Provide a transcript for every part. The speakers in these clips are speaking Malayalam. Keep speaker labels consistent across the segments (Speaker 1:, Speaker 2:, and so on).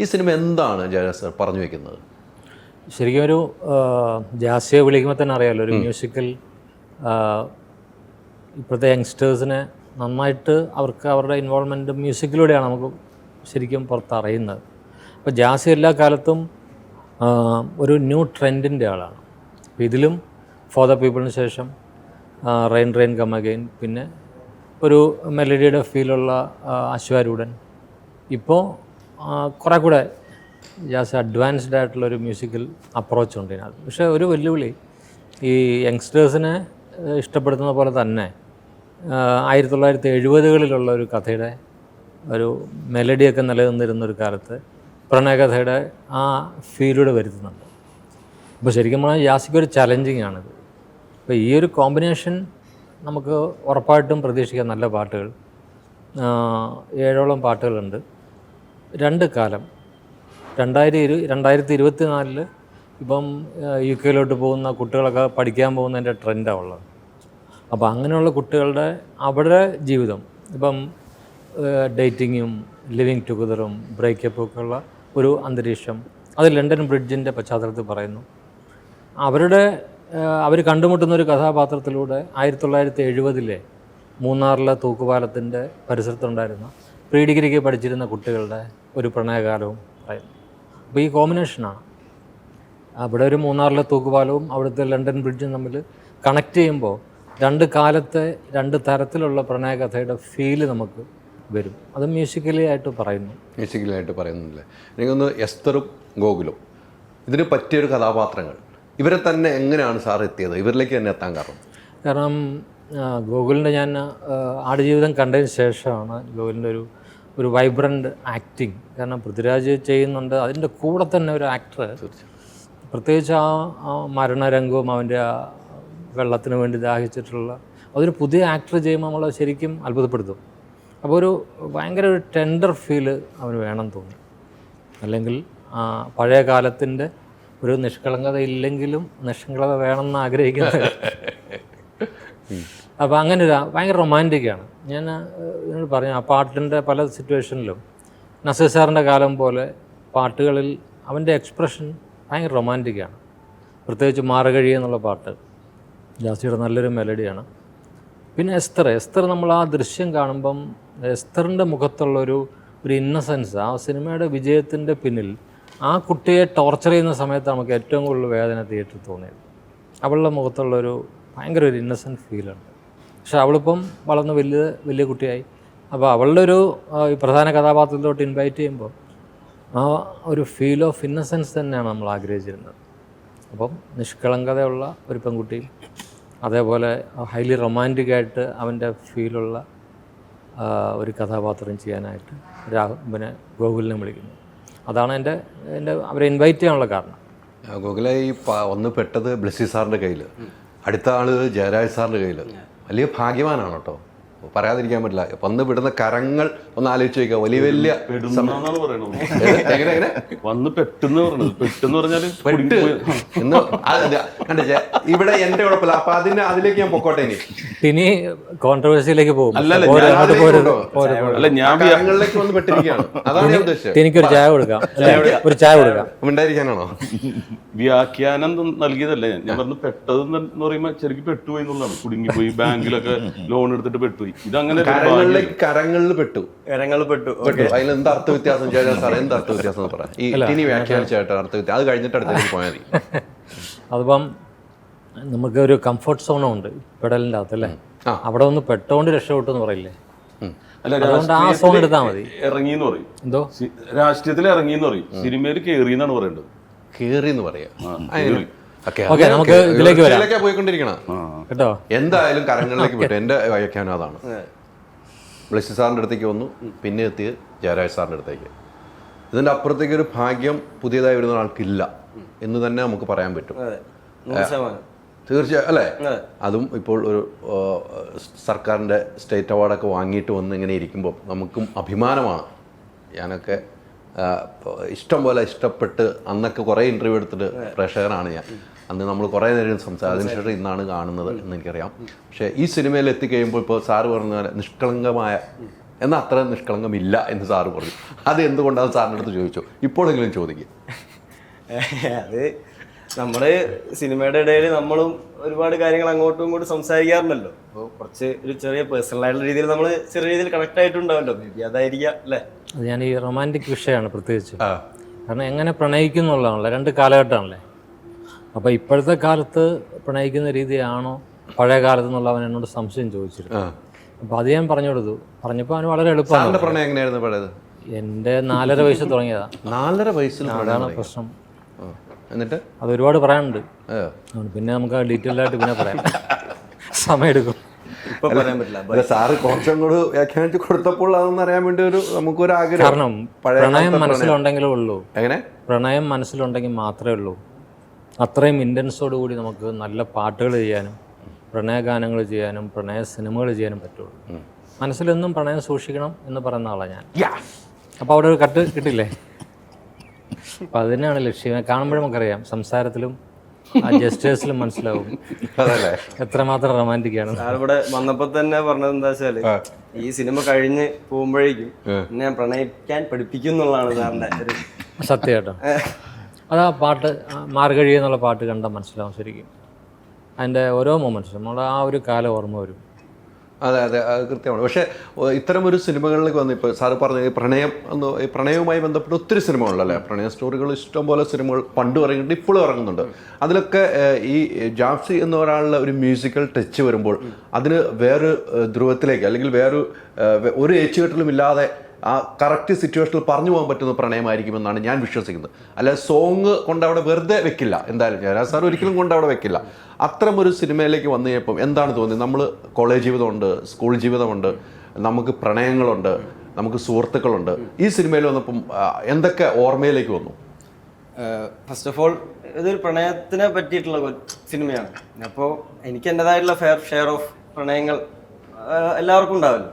Speaker 1: ഈ സിനിമ എന്താണ് ജയരാജ് സാർ പറഞ്ഞു വെക്കുന്നത്?
Speaker 2: ശരിക്കും ഒരു ജാസിയെ വിളിക്കുമ്പോൾ തന്നെ അറിയാമല്ലോ ഒരു മ്യൂസിക്കൽ ഇപ്പോഴത്തെ യങ്സ്റ്റേഴ്സിനെ നന്നായിട്ട് അവർക്ക് അവരുടെ ഇൻവോൾവ്മെന്റ് മ്യൂസിക്കിലൂടെയാണ് നമുക്ക് ശരിക്കും പുറത്തറിയുന്നത് അപ്പോൾ ജാസി എല്ലാ കാലത്തും ഒരു ന്യൂ ട്രെൻഡിന്റെ ആളാണ്. അപ്പോൾ ഇതിലും ഫോർ ദ പീപ്പിളിന് ശേഷം റെയിൻ റെയിൻ കം അഗെയിൻ പിന്നെ ഒരു മെലഡിയുടെ ഫീലുള്ള അശ്വാരൂഢൻ. ഇപ്പോൾ കുറേ കൂടെ ജാസ് അഡ്വാൻസ്ഡ് ആയിട്ടുള്ള ഒരു മ്യൂസിക്കൽ അപ്രോച്ച് ഉണ്ട് ഇതിനകത്ത്. പക്ഷേ ഒരു വെല്ലുവിളി ഈ യങ്സ്റ്റേഴ്സിനെ ഇഷ്ടപ്പെടുത്തുന്ന പോലെ തന്നെ ആയിരത്തി തൊള്ളായിരത്തി എഴുപതുകളിലുള്ള ഒരു കഥയുടെ ഒരു മെലഡിയൊക്കെ നിലനിന്നിരുന്ന ഒരു കാലത്ത് പ്രണയകഥയുടെ ആ ഫീലൂടെ വരുത്തുന്നുണ്ട്. അപ്പോൾ ശരിക്കും പറഞ്ഞാൽ യാസിക്ക് ഒരു ചലഞ്ചിങ് ആണിത്. അപ്പോൾ ഈ ഒരു കോമ്പിനേഷൻ നമുക്ക് ഉറപ്പായിട്ടും പ്രതീക്ഷിക്കാം. നല്ല പാട്ടുകൾ ഏഴോളം പാട്ടുകളുണ്ട്. രണ്ട് കാലം. രണ്ടായിരം ഇരു രണ്ടായിരത്തി ഇരുപത്തി നാലിൽ ഇപ്പം യു കെയിലോട്ട് പോകുന്ന കുട്ടികളൊക്കെ പഠിക്കാൻ പോകുന്നതിന്റെ ട്രെൻഡാണ് ഉള്ളത്. അപ്പോൾ അങ്ങനെയുള്ള കുട്ടികളുടെ അവരുടെ ജീവിതം ഇപ്പം ഡേറ്റിങ്ങും ലിവിങ് ടുഗദറും ബ്രേക്കപ്പും ഉള്ള ഒരു അന്തരീക്ഷം അത് ലണ്ടൻ ബ്രിഡ്ജിന്റെ പശ്ചാത്തലത്തിൽ പറയുന്നു. അവരുടെ അവർ കണ്ടുമുട്ടുന്ന ഒരു കഥാപാത്രത്തിലൂടെ ആയിരത്തി തൊള്ളായിരത്തി എഴുപതിലെ മൂന്നാറിലെ തൂക്കുപാലത്തിന്റെ പരിസരത്തുണ്ടായിരുന്ന പ്രീ ഡിഗ്രിക്ക് പഠിച്ചിരുന്ന കുട്ടികളുടെ ഒരു പ്രണയകാലവും പറയുന്നു അപ്പോൾ ഈ കോമ്പിനേഷനാണ് അവിടെ ഒരു മൂന്നാറിലെ തൂക്കുപാലവും അവിടുത്തെ ലണ്ടൻ ബ്രിഡ്ജും തമ്മിൽ കണക്ട് ചെയ്യുമ്പോൾ രണ്ട് കാലത്തെ രണ്ട് തരത്തിലുള്ള പ്രണയകഥയുടെ ഫീൽ നമുക്ക് വരും. അത് മ്യൂസിക്കലി ആയിട്ട് പറയുന്നു.
Speaker 1: മ്യൂസിക്കലി ആയിട്ട് പറയുന്നില്ലേ എനിക്കൊന്ന് എസ്തറും ഗോകുലും. ഇതിന് പറ്റിയൊരു കഥാപാത്രങ്ങൾ. ഇവരെ തന്നെ എങ്ങനെയാണ് സാർ എത്തിയത്? ഇവരിലേക്ക് തന്നെ എത്താൻ കാരണം?
Speaker 2: കാരണം ഗോകുലിന്റെ ഞാൻ ആടുജീവിതം കണ്ടതിന് ശേഷമാണ് ഗോകുലിന്റെ ഒരു ഒരു വൈബ്രന്റ് ആക്ടിങ് കാരണം പൃഥ്വിരാജ് ചെയ്യുന്നുണ്ട്. അതിന്റെ കൂടെ തന്നെ ഒരു ആക്ടർ പ്രത്യേകിച്ച് ആ ആ മരണരംഗവും അവന്റെ ആ വെള്ളത്തിന് വേണ്ടി ദാഹിച്ചിട്ടുള്ള അതൊരു പുതിയ ആക്ടർ ചെയ്യുമ്പോൾ നമ്മൾ ശരിക്കും അത്ഭുതപ്പെടുത്തും. അപ്പോൾ ഒരു ഭയങ്കര ഒരു ടെൻഡർ ഫീൽ അവന് വേണം തോന്നി. അല്ലെങ്കിൽ ആ, പഴയ കാലത്തിന്റെ ഒരു നിഷ്കളങ്കത ഇല്ലെങ്കിലും നിഷ്കളങ്കത വേണമെന്ന് ആഗ്രഹിക്കുന്ന അപ്പോൾ അങ്ങനെ ഒരു ഭയങ്കര റൊമാന്റിക്കാണ് ഞാൻ എന്നോട് പറഞ്ഞു ആ പാട്ടിന്റെ പല സിറ്റുവേഷനിലും നസീർ സാറിന്റെ കാലം പോലെ പാട്ടുകളിൽ അവന്റെ എക്സ്പ്രഷൻ ഭയങ്കര റൊമാന്റിക്കാണ് പ്രത്യേകിച്ച് മാറുകഴി എന്നുള്ള പാട്ട് ജാസിയുടെ നല്ലൊരു മെലഡിയാണ് പിന്നെ എസ്തർ എസ്തർ നമ്മൾ ആ ദൃശ്യം കാണുമ്പം എസ്തറിന്റെ മുഖത്തുള്ളൊരു ഒരു ഇന്നസെൻസ് ആ സിനിമയുടെ വിജയത്തിന്റെ പിന്നിൽ ആ കുട്ടിയെ ടോർച്ചർ ചെയ്യുന്ന സമയത്ത് നമുക്ക് ഏറ്റവും കൂടുതൽ വേദന തിയേറ്ററിൽ തോന്നിയത്. അവളുടെ മുഖത്തുള്ളൊരു ഭയങ്കര ഒരു ഇന്നസെന്റ് ഫീലുണ്ട് പക്ഷെ അവളിപ്പം വളർന്ന് വലിയ വലിയ കുട്ടിയായി. അപ്പോൾ അവളുടെ ഒരു പ്രധാന കഥാപാത്രത്തിലോട്ട് ഇൻവൈറ്റ് ചെയ്യുമ്പോൾ ആ ഒരു ഫീൽ ഓഫ് ഇന്നസെൻസ് തന്നെയാണ് നമ്മൾ ആഗ്രഹിച്ചിരുന്നത്. അപ്പം നിഷ്കളങ്കതയുള്ള ഒരു പെൺകുട്ടി അതേപോലെ ഹൈലി റൊമാന്റിക് ആയിട്ട് അവന്റെ ഫീലുള്ള ഒരു കഥാപാത്രം ചെയ്യാനായിട്ട് രാഹു പിന്നെ ഗോകുലിനെ വിളിക്കുന്നു. അതാണ് എന്റെ എന്റെ അവരെ ഇൻവൈറ്റ് ചെയ്യാനുള്ള കാരണം.
Speaker 1: ഗോകുലെ ഈ ഒന്ന് പെട്ടത് ബ്ലസ്സി സാറിന്റെ കയ്യിൽ അടുത്ത ആൾ ജയരാജ് സാറിന്റെ കയ്യിൽ വലിയ ഭാഗ്യവാനാണ് കേട്ടോ. പറയാതിരിക്കാൻ പറ്റില്ല. വന്ന് വിടുന്ന കരങ്ങൾ ഒന്ന് ആലോചിച്ച് വെക്കുക വലിയ വലിയ എങ്ങനെ എങ്ങനെ?
Speaker 3: വന്ന് പെട്ടെന്ന് പറഞ്ഞത് പെട്ടെന്ന് പറഞ്ഞാൽ
Speaker 1: പെട്ട്. എന്ന് അത് അത് കണ്ടേ ഇവിടെ എന്റെ കുഴപ്പമില്ല. അപ്പൊ അതിന് അതിലേക്ക് ഞാൻ പൊക്കോട്ടെ ഇനി?
Speaker 2: ഇനി കോൺട്രവേഴ്സിയിലേക്ക് പോകും.
Speaker 3: അല്ല ഞാൻ
Speaker 1: കരങ്ങളിലേക്ക് വന്ന് പെട്ടിരിക്കുകയാണ്. അതാണ് ഞാൻ ഉദ്ദേശിച്ചത്.
Speaker 2: എനിക്കൊരു ചായ കൊടുക്കാം. ഒരു ചായ കൊടുക്കാം.
Speaker 1: ഉണ്ടായിരിക്കാനാണോ
Speaker 3: വ്യാഖ്യാനം നൽകിയതല്ലേ? ഞാൻ പറഞ്ഞു പെട്ടതെന്ന് പറയുമ്പോ ശരിക്കും പെട്ടുപോയി എന്നുള്ളതാണ്. കുടുങ്ങിപ്പോയി ബാങ്കിലൊക്കെ ലോൺ എടുത്തിട്ട് പെട്ടുപോയി. ഇതങ്ങനെ
Speaker 1: കരങ്ങളിൽ കരങ്ങളിൽ പെട്ടു.
Speaker 4: കരങ്ങളിൽ പെട്ടു.
Speaker 1: പെട്ടു. അതിൽ എന്ത് അർത്ഥ വ്യത്യാസം സാർ എന്ത് അർത്ഥ വ്യത്യാസം എന്ന് പറയാം. ഈ ഇനി വ്യാഖ്യാനിച്ചായിട്ട് അർത്ഥ വ്യത്യാസം അത് കഴിഞ്ഞിട്ട് അടുത്തേക്ക് പോയാൽ മതി.
Speaker 2: അതിപ്പം നമുക്ക് ഒരു കംഫർട്ട് സോണും ഉണ്ട് പെടലിന്റെ അകത്തല്ലേ. അവിടെ ഒന്ന് പെട്ടോണ്ട് രക്ഷപ്പെട്ടു എന്ന് പറയില്ലേ?
Speaker 3: അല്ല
Speaker 2: അതുകൊണ്ട് ആ സോൺ
Speaker 3: രാഷ്ട്രീയത്തിൽ
Speaker 2: എടുത്താൽ മതി.
Speaker 3: ഇറങ്ങി എന്ന് പറയും.
Speaker 2: എന്തോ?
Speaker 3: രാഷ്ട്രീയത്തിൽ ഇറങ്ങി എന്ന് പറയും. സിനിമയിൽ കേറി എന്നാണ് പറയേണ്ടത്.
Speaker 1: കേറി എന്ന് പറയാം. ഓക്കെ
Speaker 2: നമുക്ക് ഇതിലേക്ക് വരാം.
Speaker 1: പോയിക്കൊണ്ടിരിക്കണം.
Speaker 2: കേട്ടോ?
Speaker 1: എന്തായാലും കരങ്ങളിലേക്ക് വിട്ടു എന്റെ വ്യാഖ്യാനം അതാണ്. ബ്ലസ്സി സാറിന്റെ അടുത്തേക്ക് വന്നു പിന്നെ എത്തിയത് ജയരാജ് സാറിന്റെ അടുത്തേക്ക്. ഇതിന്റെ അപ്പുറത്തേക്ക് ഒരു ഭാഗ്യം പുതിയതായി വരുന്ന ആൾക്കില്ല എന്ന് തന്നെ നമുക്ക് പറയാൻ പറ്റും. തീർച്ചയായും അല്ലേ?
Speaker 4: അതും.
Speaker 1: ഇപ്പോൾ ഒരു സർക്കാരിന്റെ സർക്കാരിന്റെ സ്റ്റേറ്റ് അവാർഡൊക്കെ വാങ്ങിയിട്ട് വന്ന് ഇങ്ങനെ ഇരിക്കുമ്പോൾ നമുക്കും അഭിമാനമാണ്. ഞാനൊക്കെ ഇഷ്ടം പോലെ ഇഷ്ടപ്പെട്ട് അന്നൊക്കെ കുറേ ഇന്റർവ്യൂ എടുത്തിട്ട് പ്രേക്ഷകനാണ് ഞാൻ. അന്ന് നമ്മൾ കുറേ നേരം സംസാരിച്ചു. അതിനുശേഷം ഇന്നാണ് കാണുന്നത് എന്ന് എനിക്കറിയാം. പക്ഷേ ഈ സിനിമയിൽ എത്തിക്കഴിയുമ്പോൾ ഇപ്പോൾ സാറ് പറഞ്ഞ പോലെ നിഷ്കളങ്കമായ എന്നാൽ അത്ര നിഷ്കളങ്കമില്ല എന്ന് സാറ് പറഞ്ഞു. അത് എന്തുകൊണ്ടാണ് സാറിന്റെ അടുത്ത് ചോദിച്ചു? ഇപ്പോഴെങ്കിലും ചോദിക്കും.
Speaker 4: അത് നമ്മൾ സിനിമയുടെ ഇടയിൽ നമ്മളും ഒരുപാട് കാര്യങ്ങൾ അങ്ങോട്ടും ഇങ്ങോട്ടും സംസാരിക്കാറുണ്ടല്ലോ. അപ്പോൾ കുറച്ച് ഒരു ചെറിയ പേഴ്സണൽ ആയിട്ടുള്ള രീതിയിൽ നമ്മൾ ചെറിയ രീതിയിൽ കണക്ട് ആയിട്ടുണ്ടാവല്ലോ. മേ ബി അതായിരിക്കാം അല്ലേ?
Speaker 2: അത് ഞാൻ ഈ റൊമാന്റിക് വിഷയമാണ് പ്രത്യേകിച്ച്.
Speaker 1: ആ.
Speaker 2: കാരണം എങ്ങനെ പ്രണയിക്കുന്നുള്ളതാണല്ലോ രണ്ട് കാലഘട്ടമാണല്ലേ? അപ്പോൾ ഇപ്പോഴത്തെ കാലത്ത് പ്രണയിക്കുന്ന രീതിയാണോ പഴയ കാലത്ത് എന്നുള്ള അവൻ എന്നോട് സംശയം ചോദിച്ചിരുന്നു. അപ്പോൾ അത് ഞാൻ പറഞ്ഞു കൊടുത്തു. പറഞ്ഞപ്പോൾ അവന് വളരെ എളുപ്പമാണ്.
Speaker 1: പ്രണയം എങ്ങനെയായിരുന്നു പഴയത്?
Speaker 2: എന്റെ നാലര വയസ്സ് തുടങ്ങിയതാ.
Speaker 1: നാലര വയസ്സിൽ
Speaker 2: അതാണ് പ്രശ്നം.
Speaker 1: എന്നിട്ട്?
Speaker 2: അത് ഒരുപാട് പറയാനുണ്ട്. പിന്നെ നമുക്ക് ഡീറ്റെയിൽ ആയിട്ട് പിന്നെ പറയാം. സമയമെടുക്കും
Speaker 1: സാറ് കുറച്ചും കൂടി വ്യാഖ്യാനിച്ച് കൊടുത്തപ്പോൾ അതൊന്നും അറിയാൻ വേണ്ടി ഒരു നമുക്കൊരു ആഗ്രഹം.
Speaker 2: കാരണം
Speaker 1: പഴയ
Speaker 2: പ്രണയം. മനസ്സിലുണ്ടെങ്കിലേ ഉള്ളൂ.
Speaker 1: എങ്ങനെ?
Speaker 2: പ്രണയം മനസ്സിലുണ്ടെങ്കിൽ മാത്രമേ ഉള്ളൂ. അത്രയും ഇന്റൻസോട് കൂടി നമുക്ക് നല്ല പാട്ടുകൾ ചെയ്യാനും പ്രണയഗാനങ്ങൾ ചെയ്യാനും പ്രണയ സിനിമകൾ ചെയ്യാനും പറ്റുള്ളൂ. മനസ്സിലൊന്നും പ്രണയം സൂക്ഷിക്കണം എന്ന് പറയുന്ന ആളാണ് ഞാൻ. അപ്പോൾ അവിടെ ഒരു കട്ട് കിട്ടില്ലേ? അപ്പം അതിനാണ് ലക്ഷ്യം. കാണുമ്പോഴും നമുക്കറിയാം സംസാരത്തിലും ആ ജസ്റ്റേഴ്സിലും മനസ്സിലാവും.
Speaker 1: അതല്ലേ?
Speaker 4: എത്രമാത്രം റൊമാന്റിക് ആണ്.
Speaker 2: ഇവിടെ വന്നപ്പോൾ തന്നെ പറഞ്ഞത് എന്താ വെച്ചാൽ ഈ സിനിമ കഴിഞ്ഞ് പോകുമ്പോഴേക്കും എന്നെ ഞാൻ പ്രണയിക്കാൻ പഠിപ്പിക്കും എന്നുള്ളതാണ് സാറിന്റെ ഒരു
Speaker 3: സത്യമായിട്ടും അത് ആ പാട്ട് മാർഗഴി എന്നുള്ള പാട്ട് കണ്ടാൽ മനസ്സിലാവും ശരിക്കും. അതിന്റെ ഓരോ മൊമെന്റ്സും നമ്മുടെ ആ ഒരു കാലം ഓർമ്മ വരും.
Speaker 1: അതെ അതെ അത് കൃത്യമാണ്. പക്ഷേ ഇത്തരം ഒരു സിനിമകളിലേക്ക് വന്ന് ഇപ്പോൾ സാറ് പറഞ്ഞ പ്രണയം എന്ന് പ്രണയവുമായി ബന്ധപ്പെട്ട് ഒത്തിരി സിനിമകളല്ലേ പ്രണയ സ്റ്റോറികൾ ഇഷ്ടംപോലെ സിനിമകൾ പണ്ട് ഇറങ്ങിയിട്ട് ഇപ്പോഴും ഇറങ്ങുന്നുണ്ട്. അതിലൊക്കെ ഈ ജാംസി എന്ന ഒരാളുടെ ഒരു മ്യൂസിക്കൽ ടച്ച് വരുമ്പോൾ അതിന് വേറൊരു ധ്രുവത്തിലേക്ക് അല്ലെങ്കിൽ വേറൊരു ഒരു ഏച്ചുകെട്ടലും ഇല്ലാതെ ആ കറക്റ്റ് സിറ്റുവേഷനിൽ പറഞ്ഞു പോകാൻ പറ്റുന്ന പ്രണയമായിരിക്കുമെന്നാണ് ഞാൻ വിശ്വസിക്കുന്നത്. അല്ല സോങ് കൊണ്ട് അവിടെ വെറുതെ വെക്കില്ല എന്തായാലും. ജയരാജ് സാർ ഒരിക്കലും കൊണ്ട് അവിടെ വെക്കില്ല. അത്തരം ഒരു സിനിമയിലേക്ക് വന്നു കഴിഞ്ഞപ്പം എന്താണ് തോന്നിയത്? നമ്മൾ കോളേജ് ജീവിതമുണ്ട് സ്കൂൾ ജീവിതമുണ്ട് നമുക്ക് പ്രണയങ്ങളുണ്ട് നമുക്ക് സുഹൃത്തുക്കളുണ്ട്. ഈ സിനിമയിൽ വന്നപ്പം എന്തൊക്കെ ഓർമ്മയിലേക്ക് വന്നു?
Speaker 2: ഫസ്റ്റ് ഓഫ് ഓൾ ഇതൊരു പ്രണയത്തിനെ പറ്റിയിട്ടുള്ള സിനിമയാണ്. അപ്പോൾ എനിക്ക് എന്റെതായിട്ടുള്ള ഫെയർ ഷെയർ ഓഫ് പ്രണയങ്ങൾ എല്ലാവർക്കും ഉണ്ടാവില്ല.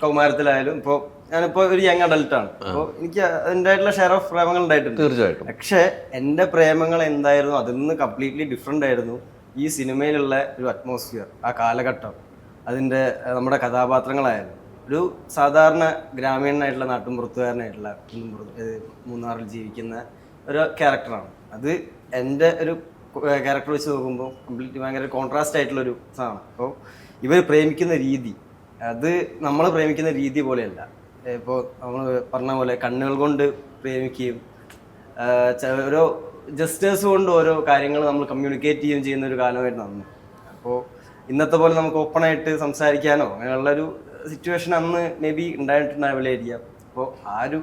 Speaker 2: കൗമാരത്തിലായാലും ഇപ്പോൾ ഞാനിപ്പോൾ ഒരു യങ് അഡൽട്ട് ആണ്. അപ്പോൾ എനിക്ക് അതിന്റെതായിട്ടുള്ള ഷെയർ ഓഫ് പ്രേമങ്ങൾ ഉണ്ടായിട്ടുണ്ട്.
Speaker 1: തീർച്ചയായിട്ടും.
Speaker 2: പക്ഷേ എന്റെ പ്രേമങ്ങൾ എന്തായിരുന്നു? അതിൽ നിന്ന് കംപ്ലീറ്റ്ലി ഡിഫറെന്റ് ആയിരുന്നു ഈ സിനിമയിലുള്ള ഒരു അറ്റ്മോസ്ഫിയർ ആ കാലഘട്ടം. അതിന്റെ നമ്മുടെ കഥാപാത്രങ്ങളായാലും. ഒരു സാധാരണ ഗ്രാമീണനായിട്ടുള്ള നാട്ടുമ്പുറത്തുകാരനായിട്ടുള്ള മൂന്നാറിൽ ജീവിക്കുന്ന ഒരു ക്യാരക്ടറാണ് അത് എന്റെ ഒരു ക്യാരക്ടർ വെച്ച് നോക്കുമ്പോൾ കംപ്ലീറ്റ് ഭയങ്കര കോൺട്രാസ്റ്റ് ആയിട്ടുള്ള ഒരു സാധനം. അപ്പോൾ ഇവർ പ്രേമിക്കുന്ന രീതി അത് നമ്മൾ പ്രേമിക്കുന്ന രീതി പോലെയല്ല. ഇപ്പോൾ നമ്മൾ പറഞ്ഞ പോലെ കണ്ണുകൾ കൊണ്ട് പ്രേമിക്കുകയും ഓരോ ജസ്റ്റേഴ്സ് കൊണ്ട് ഓരോ കാര്യങ്ങൾ നമ്മൾ കമ്മ്യൂണിക്കേറ്റ് ചെയ്യുകയും ചെയ്യുന്ന ഒരു കാലമായിരുന്നു അന്ന്. അപ്പോൾ ഇന്നത്തെ പോലെ നമുക്ക് ഓപ്പണായിട്ട് സംസാരിക്കാനോ അങ്ങനെയുള്ളൊരു സിറ്റുവേഷൻ അന്ന് മേ ബി ഉണ്ടായിട്ടുണ്ടാവില്ലായിരിക്കാം അപ്പോൾ ആ ഒരു